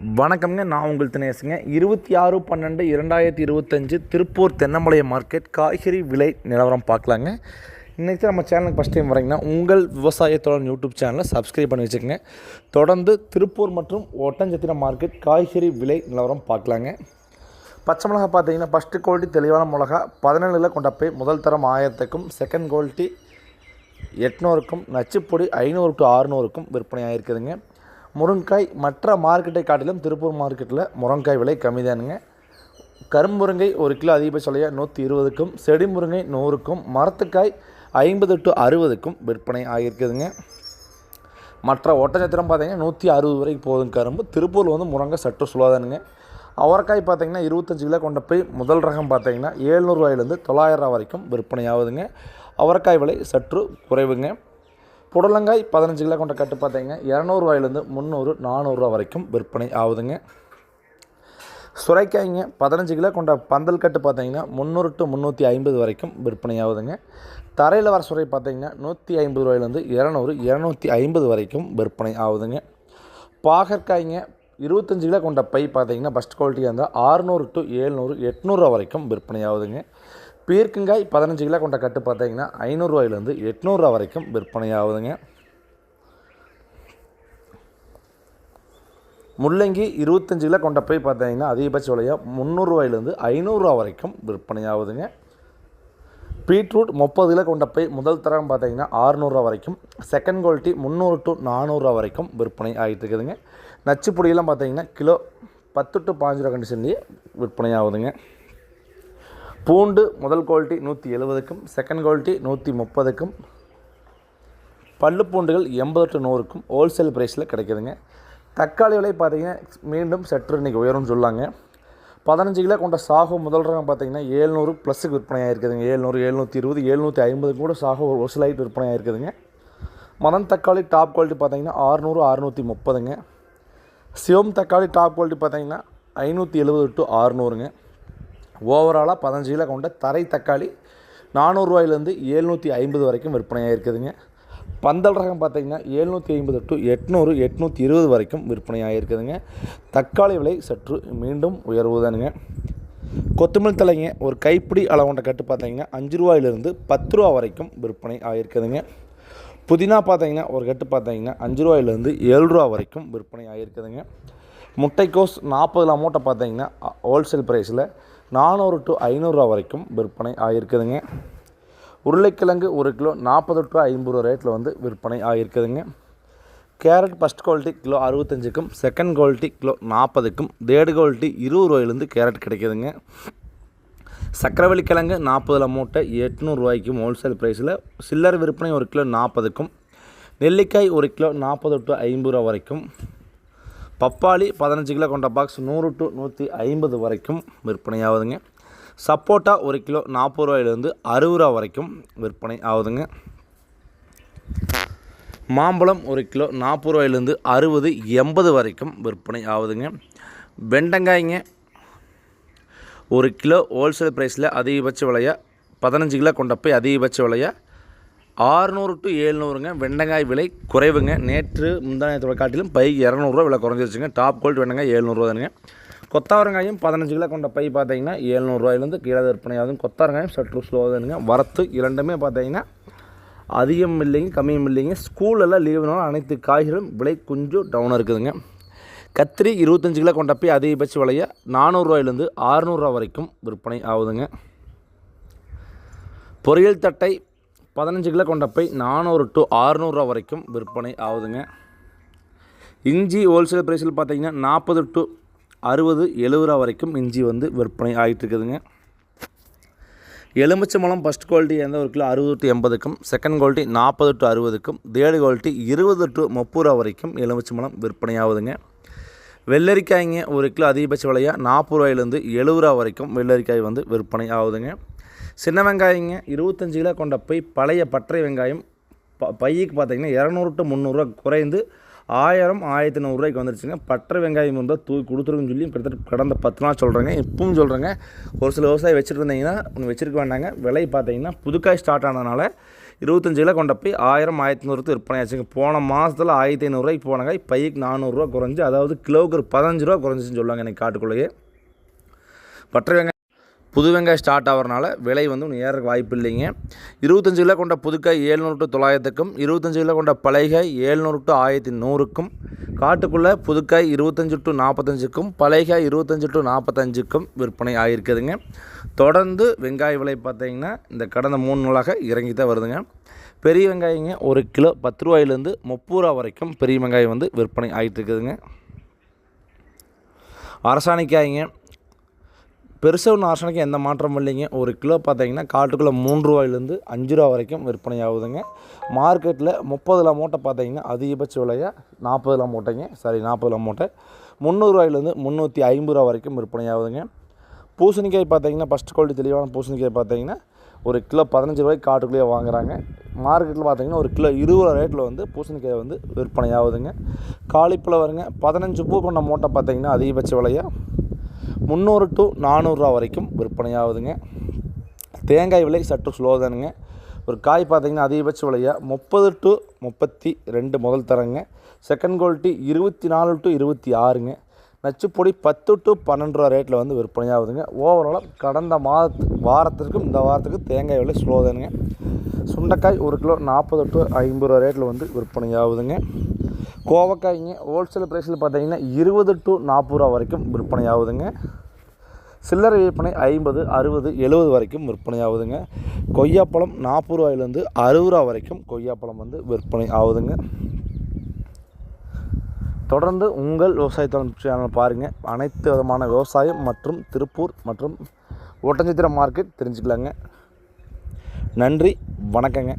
வணக்கம்ங்க நான் உங்கள் தினேசுங்க. இருபத்தி ஆறு பன்னெண்டு இரண்டாயிரத்தி இருபத்தஞ்சு திருப்பூர் தென்னமலை மார்க்கெட் காய்கறி விலை நிலவரம் பார்க்கலாங்க. இன்றைக்கி நம்ம சேனலுக்கு ஃபஸ்ட் டைம் வரீங்கன்னா உங்கள் விவசாயத்தோட யூடியூப் சேனலை சப்ஸ்கிரைப் பண்ணி வச்சுக்கோங்க. தொடர்ந்து திருப்பூர் மற்றும் ஒட்டஞ்சத்திரம் மார்க்கெட் காய்கறி விலை நிலவரம் பார்க்கலாங்க. பச்சை மிளகா பார்த்தீங்கன்னா ஃபஸ்ட்டு குவாலிட்டி தெளிவான மிளகா பதினேழில் கொண்ட போய் முதல் தரம் ஆயிரத்துக்கும் செகண்ட் குவாலிட்டி எட்நூறுக்கும் நச்சுப்பொடி ஐநூறு டு ஆறுநூறுக்கும் விற்பனை ஆகிருக்குதுங்க முருங்காய் மற்ற மார்க்கெட்டை காட்டிலும் திருப்பூர் மார்க்கெட்டில் முருங்காய் விலை கம்மி தானுங்க கரும்புருங்கை ஒரு கிலோ அதிகபட்ச விலையாக நூற்றி இருபதுக்கும் செடி முருங்கை நூறுக்கும் மரத்துக்காய் ஐம்பது டு அறுபதுக்கும் விற்பனை ஆகியிருக்குதுங்க. மற்ற ஒட்டச்சத்திரம் பார்த்தீங்கன்னா நூற்றி அறுபது வரைக்கும் போதும் கரும்பு. திருப்பூரில் வந்து முருங்கை சற்று சுலாதானுங்க. அவரைக்காய் பார்த்தீங்கன்னா இருபத்தஞ்சு கிலோ கொண்ட போய் முதல் ரகம் பார்த்தீங்கன்னா ஏழ்நூறுவாயிலேருந்து தொள்ளாயிரம் ரூபா வரைக்கும் விற்பனை ஆகுதுங்க அவரைக்காய் விலை சற்று குறைவுங்க. புடலங்காய் பதினஞ்சு கிலோ கொண்ட கட்டு பார்த்தீங்கன்னா இரநூறுவாயிலேருந்து முந்நூறு நானூறுரூவா வரைக்கும் விற்பனை ஆகுதுங்க. சுரைக்காய்ங்க பதினஞ்சு கிலோ கொண்ட பந்தல் கட்டு பார்த்தீங்கன்னா முந்நூறு டு முந்நூற்றி ஐம்பது வரைக்கும் விற்பனை ஆகுதுங்க. தரையில் வர சுரை பார்த்தீங்கன்னா நூற்றி ஐம்பது ரூபாயிலேருந்து இரநூறு இரநூத்தி ஐம்பது வரைக்கும் விற்பனை ஆகுதுங்க. பாகற்காய்ங்க இருபத்தஞ்சு கிலோ கொண்ட பை பார்த்தீங்கன்னா ஃபஸ்ட் குவாலிட்டியாக இருந்தால் ஆறுநூறு டு ஏழ்நூறு எட்நூறுரூவா வரைக்கும் விற்பனை ஆகுதுங்க. பீர்க்கங்காய் பதினஞ்சு கிலோ கொண்ட கட்டு பார்த்தீங்கன்னா ஐநூறுரூவாயிலேருந்து எட்நூறுரூவா வரைக்கும் விற்பனை ஆகுதுங்க முள்ளங்கி இருபத்தஞ்சு கிலோ கொண்ட போய் பார்த்தீங்கன்னா அதிகபட்ச விலையாக முந்நூறுரூவாயிலேருந்து ஐநூறுரூவா வரைக்கும் விற்பனை ஆகுதுங்க பீட்ரூட் முப்பது கிலோ கொண்ட போய் முதல் தரம் பார்த்தீங்கன்னா ஆறுநூறுவா வரைக்கும் செகண்ட் குவாலிட்டி முந்நூறு டு நானூறுரூவா வரைக்கும் விற்பனை ஆகிட்டு இருக்குதுங்க நச்சு பொடியெல்லாம் பார்த்தீங்கன்னா கிலோ பத்து டு பாஞ்சு ரூபா கண்டிஷன்லேயே விற்பனை ஆகுதுங்க பூண்டு முதல் குவாலிட்டி நூற்றி எழுபதுக்கும் செகண்ட் குவாலிட்டி நூற்றி முப்பதுக்கும். பல்லு பூண்டுகள் எண்பது டு நூறுக்கும் ஹோல்சேல் ப்ரைஸில் கிடைக்குதுங்க. தக்காளி விலை பார்த்திங்கன்னா மீண்டும் சற்று இன்றைக்கி உயரும்னு சொல்லாங்க. பதினஞ்சு கிலோ கொண்ட சாகு முதல் ரகம் பார்த்திங்கன்னா ஏழ்நூறு ப்ளஸுக்கு விற்பனை இருக்குதுங்க ஏழ்நூறு எழுநூற்றி இருபது எழுநூற்றி ஐம்பது கூட சாகு ஒரு ஒரு சில ஐட்டு விற்பனை மதன் தக்காளி டாப் குவாலிட்டி பார்த்தீங்கன்னா ஆறுநூறு அறுநூற்றி முப்பதுங்க. சிவம் தக்காளி டாப் குவாலிட்டி பார்த்திங்கன்னா ஐநூற்றி எழுபது டு ஆறுநூறுங்க. ஓவராலாக பதினஞ்சு கிலோ கொண்ட தரை தக்காளி நானூறுரூவாயிலேருந்து எழுநூற்றி ஐம்பது வரைக்கும் விற்பனையாக இருக்குதுங்க. பந்தல் ரகம் பார்த்தீங்கன்னா எழுநூற்றி ஐம்பது டு எட்நூறு எட்நூற்றி இருபது வரைக்கும் விற்பனையாக இருக்குதுங்க. தக்காளி விலை சற்று மீண்டும் உயர்வுதானுங்க. கொத்தமல்லி தலைங்க ஒரு கைப்பிடி அளவு கொண்ட கட்டு பார்த்தீங்கன்னா அஞ்சு ரூபாயிலிருந்து பத்து ரூபா வரைக்கும் விற்பனை ஆகியிருக்குதுங்க புதினா பார்த்தீங்கன்னா ஒரு கட்டு பார்த்தீங்கன்னா அஞ்சு ரூபாயிலேருந்து ஏழு ரூபா வரைக்கும் விற்பனை ஆகியிருக்குதுங்க முட்டைக்கோஸ் நாற்பதுல மூட்டை பார்த்தீங்கன்னா ஹோல்சேல் ப்ரைஸில் நானூறு டு ஐநூறுரூவா வரைக்கும் விற்பனை ஆகிருக்குதுங்க உருளைக்கிழங்கு ஒரு கிலோ நாற்பது டு ஐம்பது ரூபா ரேட்டில் வந்து விற்பனை ஆகிருக்குதுங்க கேரட் ஃபஸ்ட் குவாலிட்டி கிலோ அறுபத்தஞ்சுக்கும் செகண்ட் குவாலிட்டி கிலோ நாற்பதுக்கும் தேர்டு குவாலிட்டி இருபது ரூபாயிலேருந்து கேரட் கிடைக்குதுங்க. சக்கரவள்ளி கிழங்கு நாற்பதுல மூட்டை எட்நூறுரூவாய்க்கும் ஹோல்சேல் ப்ரைஸில் சில்லர் விற்பனை ஒரு கிலோ நாற்பதுக்கும் நெல்லிக்காய் ஒரு கிலோ நாற்பது டு ஐம்பது ரூபா வரைக்கும் பப்பாளி பதினஞ்சு கிலோ கொண்ட பாக்ஸ் நூறு டு நூற்றி ஐம்பது வரைக்கும் விற்பனை ஆகுதுங்க சப்போட்டா ஒரு கிலோ நாற்பது ரூபாயிலேருந்து அறுபது ரூபா வரைக்கும் விற்பனை ஆகுதுங்க மாம்பழம் ஒரு கிலோ நாற்பது ரூபாயிலேருந்து அறுபது எண்பது வரைக்கும் விற்பனை ஆகுதுங்க வெண்டங்காய்ங்க ஒரு கிலோ ஹோல்சேல் ப்ரைஸில் அதிகபட்ச விலையாக பதினஞ்சு கிலோ கொண்ட போய் அதிகபட்ச விலையாக ஆறுநூறு டு ஏழ்நூறுங்க. வெண்டங்காய் விலை குறைவுங்க. நேற்று முந்தானத்தோட காட்டிலும் பை இரநூறுவா விலை குறைஞ்சிருச்சுங்க. டாப் குவாலிட்டி வெண்டைக்காய் ஏழ்நூறுவா தானுங்க கொத்தவரங்காயும் பதினஞ்சு கிலோ கொண்ட பை பார்த்தீங்கன்னா ஏழ்நூறுவாயிலேருந்து கீழே விற்பனை ஆகுதுங்க கொத்தவரங்காயம் சற்று ஸ்லோவாக தானுங்க வரத்து இரண்டுமே பார்த்தீங்கன்னா அதிகம் இல்லைங்க கம்மியும் இல்லைங்க. ஸ்கூலெல்லாம் லீவுனாலும் அனைத்து காய்களும் விலை கொஞ்சம் டவுனாக இருக்குதுங்க. கத்திரி இருபத்தஞ்சு கிலோ கொண்ட போய் அதிகபட்ச விலையை நானூறுரூவாயிலேருந்து ஆறுநூறுவா வரைக்கும் விற்பனை ஆகுதுங்க. பொரியல் தட்டை பதினஞ்சு கிலோ கொண்ட போய் நானூறு டு ஆறுநூறுரூவா வரைக்கும் விற்பனை ஆகுதுங்க. இஞ்சி ஹோல்சேல் ப்ரைஸில் பார்த்தீங்கன்னா நாற்பது டு அறுபது எழுபது ரூபா வரைக்கும் இஞ்சி வந்து விற்பனை ஆகிட்டு இருக்குதுங்க. எலுமிச்சம்பழம் ஃபஸ்ட் குவாலிட்டி எந்த ஒரு கிலோ அறுபது டு எண்பதுக்கும் செகண்ட் குவாலிட்டி நாற்பது டு அறுபதுக்கும் தேர்டு குவாலிட்டி இருபது டு முப்பது ரூபா வரைக்கும் எலுமிச்சம்பழம் விற்பனை ஆகுதுங்க. வெள்ளரிக்காய்ங்க ஒரு கிலோ அதிகபட்ச விலையாக நாற்பது ரூபாயிலேருந்து எழுபது ரூபா வரைக்கும் வெள்ளரிக்காய் வந்து விற்பனை ஆகுதுங்க. சின்ன வெங்காயங்க இருபத்தஞ்சு கிலோ கொண்ட பை பழைய பற்றை வெங்காயம் ப பையக்கு பார்த்தீங்கன்னா இரநூறு டு முந்நூறுரூவா குறைந்து ஆயிரம் ஆயிரத்தி நூறுரூவாய்க்கு வந்துருச்சுங்க. பட்டறை வெங்காயம் இருந்தால் தூக்கி கொடுத்துருக்குன்னு சொல்லி கிட்டத்தட்ட கடந்த பத்து நாள் சொல்கிறேங்க இப்பவும் சொல்கிறேங்க ஒரு சில விவசாயி வச்சுட்டு இருந்தீங்கன்னா ஒன்று வச்சுருக்க வேண்டாங்க. விலை பார்த்தீங்கன்னா புதுக்காய் ஸ்டார்ட் ஆனதுனால இருபத்தஞ்சு கிலோ கொண்ட போய் ஆயிரம் ஆயிரத்தி நூறுக்கு விற்பனை ஆச்சுங்க. போன மாதத்தில் ஆயிரத்தி ஐநூறுரூவாய்க்கு போனாங்க. பைக்கு நானூறுரூவா குறைஞ்சி அதாவது கிலோவுக்கு ஒரு பதினஞ்சு ரூபா குறைஞ்சின்னு சொல்லுவாங்க எனக்கு காட்டுக்குள்ளேயே. பட்டை வெங்காயம் புது வெங்காயம் ஸ்டார்ட் ஆகிறனால விலை வந்து ஒன்று ஏறக்கு வாய்ப்பு இல்லைங்க. இருபத்தஞ்சு கிலோ கொண்ட புதுக்காய் ஏழ்நூறு டு தொள்ளாயிரத்துக்கும் இருபத்தஞ்சு கிலோ கொண்ட பழையகாய் ஏழ்நூறு டு ஆயிரத்தி நூறுக்கும் காட்டுக்குள்ளே புதுக்காய் இருபத்தஞ்சு டு நாற்பத்தஞ்சுக்கும் பழைகாய் இருபத்தஞ்சு டு நாற்பத்தஞ்சுக்கும் விற்பனை ஆகியிருக்குதுங்க தொடர்ந்து வெங்காய விலை பார்த்தீங்கன்னா இந்த கடந்த மூணு நாளாக இறங்கி தான் வருதுங்க. பெரிய வெங்காயங்க ஒரு கிலோ பத்து ரூபாயிலேருந்து முப்பது ரூபா வரைக்கும் பெரிய வெங்காயம் வந்து விற்பனை ஆகிட்டு இருக்குதுங்க அரசாணிக்காய்ங்க பெருசாக ஒன்று அரசனுக்கு எந்த மாற்றமும் இல்லைங்க. ஒரு கிலோ பார்த்தீங்கன்னா காட்டுக்குள்ளே மூன்று ரூபாயிலேருந்து அஞ்சு ரூபா வரைக்கும் விற்பனை ஆகுதுங்க. மார்க்கெட்டில் முப்பதுல மூட்டை பார்த்தீங்கன்னா அதிகபட்ச விலையாக நாற்பதுல மூட்டைங்க. சாரி நாற்பதுல மூட்டை. முந்நூறுரூவாயிலேருந்து முந்நூற்றி ஐம்பது ரூபா வரைக்கும் விற்பனை ஆகுதுங்க. பூசணிக்காய் பார்த்தீங்கன்னா ஃபஸ்ட் குவாலிட்டி தெளிவான பூசணிக்காய் பார்த்தீங்கன்னா ஒரு கிலோ பதினஞ்சு ரூபாய்க்கு காட்டுக்குள்ளேயே வாங்குறாங்க. மார்க்கெட்டில் பார்த்தீங்கன்னா ஒரு கிலோ இருபது ரூபா ரேட்டில் வந்து பூசணிக்காய் வந்து விற்பனை ஆகுதுங்க. வருங்க பதினஞ்சு பூ கொண்ட மூட்டை பார்த்தீங்கன்னா அதிகபட்ச விலையாக முந்நூறு டு நானூறுரூவா வரைக்கும் விற்பனையாகுதுங்க. தேங்காய் விலை சற்று ஸ்லோ தானுங்க. ஒரு காய் பார்த்தீங்கன்னா அதிகபட்ச விலையாக முப்பது டு முப்பத்தி ரெண்டு முதல் தரங்க. செகண்ட் குவாலிட்டி இருபத்தி நாலு டு இருபத்தி ஆறுங்க. நச்சுப்பொடி பத்து டு பன்னெண்டு ரூபா ரேட்டில் வந்து விற்பனையாகுதுங்க. ஓவராலாக கடந்த மாதத்து வாரத்திற்கும் இந்த வாரத்துக்கு தேங்காய் விலை ஸ்லோ தானுங்க. சுண்டைக்காய் ஒரு கிலோ நாற்பது டு ஐம்பது ரூபா ரேட்டில் வந்து விற்பனையாகுதுங்க. கோவக்காய்ங்க ஹோல்சேல் ப்ரைஸில் பார்த்தீங்கன்னா இருபது டு நாற்பது ரூபா வரைக்கும் விற்பனை ஆகுதுங்க சில்லறை விற்பனை ஐம்பது அறுபது எழுபது வரைக்கும் விற்பனை ஆகுதுங்க கொய்யாப்பழம் நாற்பது ரூபாயிலேருந்து அறுபது ரூபா வரைக்கும் கொய்யாப்பழம் வந்து விற்பனை ஆகுதுங்க. தொடர்ந்து உங்கள் விவசாயத்தோட சேனல் பாருங்கள் அனைத்து விதமான விவசாயம் மற்றும் திருப்பூர் மற்றும் ஒட்டஞ்சத்திரம் மார்க்கெட் தெரிஞ்சுக்கலாங்க. நன்றி வணக்கங்க.